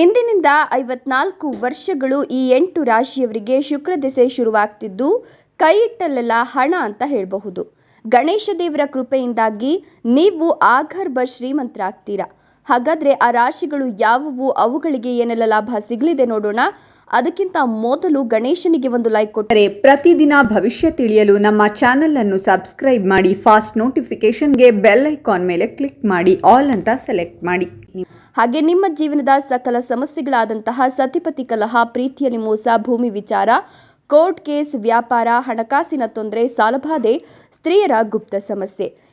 ಇಂದಿನಿಂದ ಐವತ್ನಾಲ್ಕು ವರ್ಷಗಳು ಈ ಎಂಟು ರಾಶಿಯವರಿಗೆ ಶುಕ್ರ ದೆಸೆ ಶುರುವಾಗ್ತಿದ್ದು ಕೈ ಇಟ್ಟಲ್ಲೆಲ್ಲ ಹಣ ಅಂತ ಹೇಳಬಹುದು. ಗಣೇಶ ದೇವರ ಕೃಪೆಯಿಂದಾಗಿ ನೀವು ಆಗರ್ಭ ಶ್ರೀಮಂತರಾಗ್ತೀರಾ? ಹಾಗಾದ್ರೆ ಆ ರಾಶಿಗಳು ಯಾವುವು? ಅವುಗಳಿಗೆ ಏನೆಲ್ಲ ಲಾಭ ಸಿಗಲಿದೆ ನೋಡೋಣ. ಅದಕ್ಕಿಂತ ಮೊದಲು ಗಣೇಶನಿಗೆ ಒಂದು ಲೈಕ್ ಕೊಟ್ಟರೆ ಪ್ರತಿದಿನ ಭವಿಷ್ಯ ತಿಳಿಯಲು ನಮ್ಮ ಚಾನೆಲ್ ಅನ್ನು ಸಬ್ಸ್ಕ್ರೈಬ್ ಮಾಡಿ ಫಾಸ್ಟ್ ನೋಟಿಫಿಕೇಶನ್ಗೆ ಬೆಲ್ ಐಕಾನ್ ಮೇಲೆ ಕ್ಲಿಕ್ ಮಾಡಿ ಆಲ್ ಅಂತ ಸೆಲೆಕ್ಟ್ ಮಾಡಿ. ಹಾಗೆ ನಿಮ್ಮ ಜೀವನದ ಸಕಲ ಸಮಸ್ಯೆಗಳಾದಂತಹ ಸತಿಪತಿ ಕಲಹ ಪ್ರೀತಿಯಲ್ಲಿ ಮೋಸ ಭೂಮಿ ವಿಚಾರ ಕೋರ್ಟ್ ಕೇಸ್ ವ್ಯಾಪಾರ ಹಣಕಾಸಿನ ತೊಂದರೆ ಸಾಲಬಾಧೆ ಸ್ತ್ರೀಯರ ಗುಪ್ತ ಸಮಸ್ಯೆ.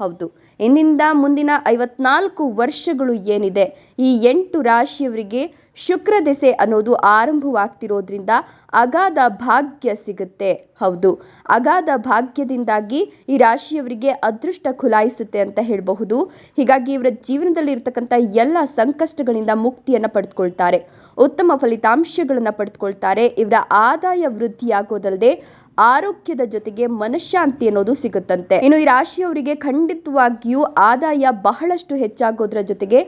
ಹೌದು. ಇನ್ನಿಂದ ಮುಂದಿನ ಐವತ್ನಾಲ್ಕು ವರ್ಷಗಳು ಏನಿದೆ, ಈ ಎಂಟು ರಾಶಿಯವರಿಗೆ ಶುಕ್ರ ದೆಸೆ ಅನ್ನೋದು ಆರಂಭವಾಗ್ತಿರೋದ್ರಿಂದ ಅಗಾಧ ಭಾಗ್ಯ ಸಿಗುತ್ತೆ. ಹೌದು. ಅಗಾಧ ಭಾಗ್ಯದಿಂದಾಗಿ ಈ ರಾಶಿಯವರಿಗೆ ಅದೃಷ್ಟ ಖುಲಾಯಿಸುತ್ತೆ ಅಂತ ಹೇಳಬಹುದು. ಹೀಗಾಗಿ ಇವರ ಜೀವನದಲ್ಲಿ ಇರತಕ್ಕಂಥ ಎಲ್ಲ ಸಂಕಷ್ಟಗಳಿಂದ ಮುಕ್ತಿಯನ್ನು ಪಡೆದುಕೊಳ್ತಾರೆ. ಉತ್ತಮ ಫಲಿತಾಂಶಗಳನ್ನು ಪಡೆದುಕೊಳ್ತಾರೆ. ಇವರ ಆದಾಯ ವೃದ್ಧಿಯಾಗೋದಲ್ಲದೆ ಆರೋಗ್ಯದ ಜೊತೆಗೆ ಮನಃಶಾಂತಿ ಅನ್ನೋದು ಸಿಗುತ್ತಂತೆ. ಇನ್ನು ಈ ರಾಶಿಯವರಿಗೆ ಖಂಡಿತವಾಗಿಯೂ ಆದಾಯ ಬಹಳಷ್ಟು ಹೆಚ್ಚಾಗೋದ್ರ ಜೊತೆಗೆ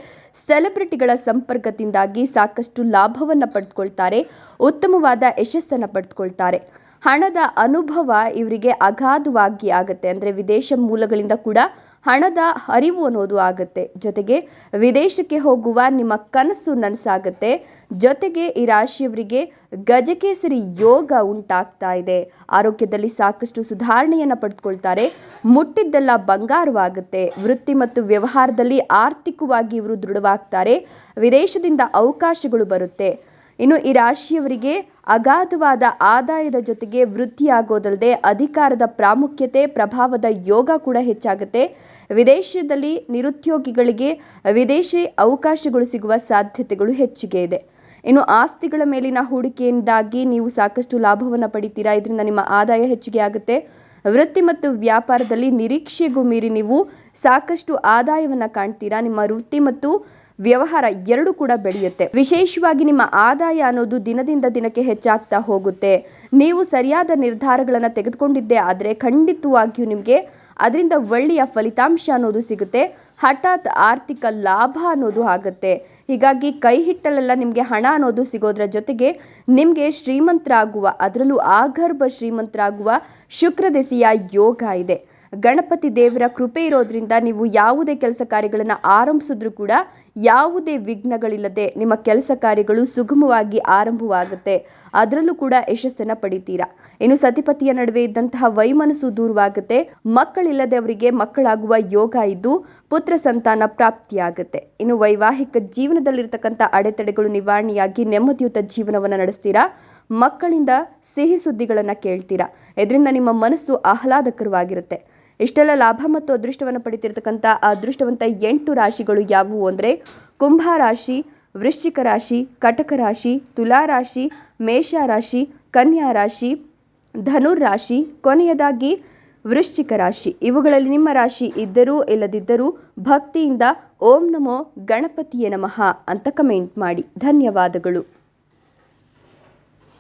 ಸೆಲೆಬ್ರಿಟಿಗಳ ಸಂಪರ್ಕದಿಂದಾಗಿ ಸಾಕಷ್ಟು ಲಾಭವನ್ನು ಪಡೆದುಕೊಳ್ತಾರೆ ಉತ್ತಮವಾದ ಯಶಸ್ಸನ್ನು ಪಡೆದುಕೊಳ್ತಾರೆ ಹಣದ ಅನುಭವ ಇವರಿಗೆ ಅಗಾಧವಾಗಿ ಆಗುತ್ತೆ. ಅಂದರೆ ವಿದೇಶ ಮೂಲಗಳಿಂದ ಕೂಡ ಹಣದ ಹರಿವು ಅನ್ನೋದು ಆಗುತ್ತೆ. ಜೊತೆಗೆ ವಿದೇಶಕ್ಕೆ ಹೋಗುವ ನಿಮ್ಮ ಕನಸು ನನಸಾಗುತ್ತೆ. ಜೊತೆಗೆ ಈ ರಾಶಿಯವರಿಗೆ ಗಜಕೇಸರಿ ಯೋಗ ಉಂಟಾಗ್ತಾ ಇದೆ. ಆರೋಗ್ಯದಲ್ಲಿ ಸಾಕಷ್ಟು ಸುಧಾರಣೆಯನ್ನು ಪಡೆದುಕೊಳ್ತಾರೆ ಮುಟ್ಟಿದ್ದೆಲ್ಲ ಬಂಗಾರವಾಗುತ್ತೆ. ವೃತ್ತಿ ಮತ್ತು ವ್ಯವಹಾರದಲ್ಲಿ ಆರ್ಥಿಕವಾಗಿ ಇವರು ದೃಢವಾಗ್ತಾರೆ. ವಿದೇಶದಿಂದ ಅವಕಾಶಗಳು ಬರುತ್ತೆ. ಇನ್ನು ಈ ರಾಶಿಯವರಿಗೆ ಅಗಾಧವಾದ ಆದಾಯದ ಜೊತೆಗೆ ವೃದ್ಧಿಯಾಗೋದಲ್ಲದೆ ಅಧಿಕಾರದ ಪ್ರಾಮುಖ್ಯತೆ, ಪ್ರಭಾವದ ಯೋಗ ಕೂಡ ಹೆಚ್ಚಾಗುತ್ತೆ. ವಿದೇಶದಲ್ಲಿ ನಿರುದ್ಯೋಗಿಗಳಿಗೆ ವಿದೇಶಿ ಅವಕಾಶಗಳು ಸಿಗುವ ಸಾಧ್ಯತೆಗಳು ಹೆಚ್ಚಿಗೆ ಇದೆ. ಇನ್ನು ಆಸ್ತಿಗಳ ಮೇಲಿನ ಹೂಡಿಕೆಯಿಂದಾಗಿ ನೀವು ಸಾಕಷ್ಟು ಲಾಭವನ್ನು ಪಡಿತೀರಾ? ಇದರಿಂದ ನಿಮ್ಮ ಆದಾಯ ಹೆಚ್ಚಿಗೆ ಆಗುತ್ತೆ. ವೃತ್ತಿ ಮತ್ತು ವ್ಯಾಪಾರದಲ್ಲಿ ನಿರೀಕ್ಷೆಗೂ ಮೀರಿ ನೀವು ಸಾಕಷ್ಟು ಆದಾಯವನ್ನು ಕಾಣ್ತೀರಾ? ನಿಮ್ಮ ವೃತ್ತಿ ಮತ್ತು ವ್ಯವಹಾರ ಎರಡು ಕೂಡ ಬೆಳೆಯುತ್ತೆ. ವಿಶೇಷವಾಗಿ ನಿಮ್ಮ ಆದಾಯ ಅನ್ನೋದು ದಿನದಿಂದ ದಿನಕ್ಕೆ ಹೆಚ್ಚಾಗ್ತಾ ಹೋಗುತ್ತೆ. ನೀವು ಸರಿಯಾದ ನಿರ್ಧಾರಗಳನ್ನು ತೆಗೆದುಕೊಂಡಿದ್ದೆ ಆದರೆ ಖಂಡಿತವಾಗಿಯೂ ನಿಮಗೆ ಅದರಿಂದ ಒಳ್ಳೆಯ ಫಲಿತಾಂಶ ಅನ್ನೋದು ಸಿಗುತ್ತೆ. ಹಠಾತ್ ಆರ್ಥಿಕ ಲಾಭ ಅನ್ನೋದು ಆಗುತ್ತೆ. ಹೀಗಾಗಿ ಕೈ ಹಿಟ್ಟಲೆಲ್ಲ ನಿಮಗೆ ಹಣ ಅನ್ನೋದು ಸಿಗೋದ್ರ ಜೊತೆಗೆ ನಿಮಗೆ ಶ್ರೀಮಂತರಾಗುವ, ಅದರಲ್ಲೂ ಆಗರ್ಭ ಶ್ರೀಮಂತರಾಗುವ ಶುಕ್ರದೆಸೆಯ ಯೋಗ ಇದೆ. ಗಣಪತಿ ದೇವರ ಕೃಪೆ ಇರೋದ್ರಿಂದ ನೀವು ಯಾವುದೇ ಕೆಲಸ ಕಾರ್ಯಗಳನ್ನು ಆರಂಭಿಸಿದ್ರೂ ಕೂಡ ಯಾವುದೇ ವಿಘ್ನಗಳಿಲ್ಲದೆ ನಿಮ್ಮ ಕೆಲಸ ಕಾರ್ಯಗಳು ಸುಗಮವಾಗಿ ಆರಂಭವಾಗುತ್ತೆ. ಅದರಲ್ಲೂ ಕೂಡ ಯಶಸ್ಸನ್ನು ಪಡಿತೀರಾ? ಇನ್ನು ಸತಿಪತಿಯ ನಡುವೆ ಇದ್ದಂತಹ ವೈಮನಸ್ಸು ದೂರವಾಗುತ್ತೆ. ಮಕ್ಕಳಿಲ್ಲದೆ ಅವರಿಗೆ ಮಕ್ಕಳಾಗುವ ಯೋಗ ಇದ್ದು ಪುತ್ರ ಸಂತಾನ ಪ್ರಾಪ್ತಿಯಾಗುತ್ತೆ. ಇನ್ನು ವೈವಾಹಿಕ ಜೀವನದಲ್ಲಿರತಕ್ಕಂಥ ಅಡೆತಡೆಗಳು ನಿವಾರಣೆಯಾಗಿ ನೆಮ್ಮದಿಯುತ ಜೀವನವನ್ನು ನಡೆಸ್ತೀರಾ? ಮಕ್ಕಳಿಂದ ಸಿಹಿ ಸುದ್ದಿಗಳನ್ನು ಕೇಳ್ತೀರಾ? ಇದರಿಂದ ನಿಮ್ಮ ಮನಸ್ಸು ಆಹ್ಲಾದಕರವಾಗಿರುತ್ತೆ. ಇಷ್ಟೆಲ್ಲ ಲಾಭ ಮತ್ತು ಅದೃಷ್ಟವನ್ನು ಪಡಿತಿರ್ತಕ್ಕಂಥ ಅದೃಷ್ಟವಂತ ಎಂಟು ರಾಶಿಗಳು ಯಾವುವು ಅಂದರೆ ಕುಂಭ ರಾಶಿ, ವೃಶ್ಚಿಕ ರಾಶಿ, ಕಟಕ ರಾಶಿ, ತುಲಾ ರಾಶಿ, ಮೇಷ ರಾಶಿ, ಕನ್ಯಾ ರಾಶಿ, ಧನುರ್ ರಾಶಿ, ಕೊನೆಯದಾಗಿ ವೃಶ್ಚಿಕ ರಾಶಿ. ಇವುಗಳಲ್ಲಿ ನಿಮ್ಮ ರಾಶಿ ಇದ್ದರೂ ಇಲ್ಲದಿದ್ದರೂ ಭಕ್ತಿಯಿಂದ ಓಂ ನಮೋ ಗಣಪತಿಯ ನಮಃ ಅಂತ ಕಮೆಂಟ್ ಮಾಡಿ. ಧನ್ಯವಾದಗಳು.